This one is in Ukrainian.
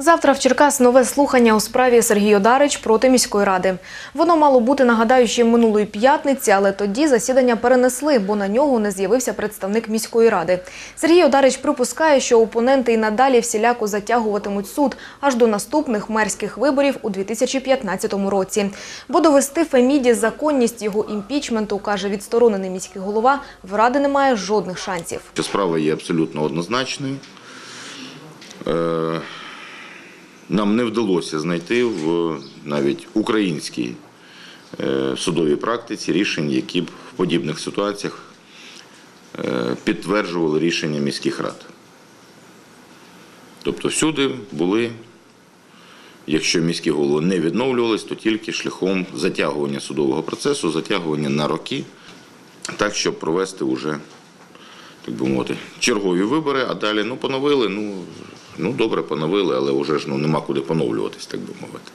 Завтра в Черкас нове слухання у справі Сергій Одарич проти міської ради. Воно мало бути, нагадаю, ще минулої п'ятниці, але тоді засідання перенесли, бо на нього не з'явився представник міської ради. Сергій Одарич припускає, що опоненти і надалі всіляко затягуватимуть суд аж до наступних мерських виборів у 2015 році. Бо довести Феміді законність його імпічменту, каже відсторонений міський голова, в ради немає жодних шансів. Справа є абсолютно однозначною. Нам не вдалося знайти в навіть українській е, судовій практиці рішень, які б в подібних ситуаціях е, підтверджували рішення міських рад. Тобто всюди були, якщо міські голови не відновлювались, то тільки шляхом затягування судового процесу, затягування на роки, так, щоб провести уже так би мовити, чергові вибори, а далі ну поновили. Ну, ну добре, поновили, але вже ж ну нема куди поновлюватись, так би мовити.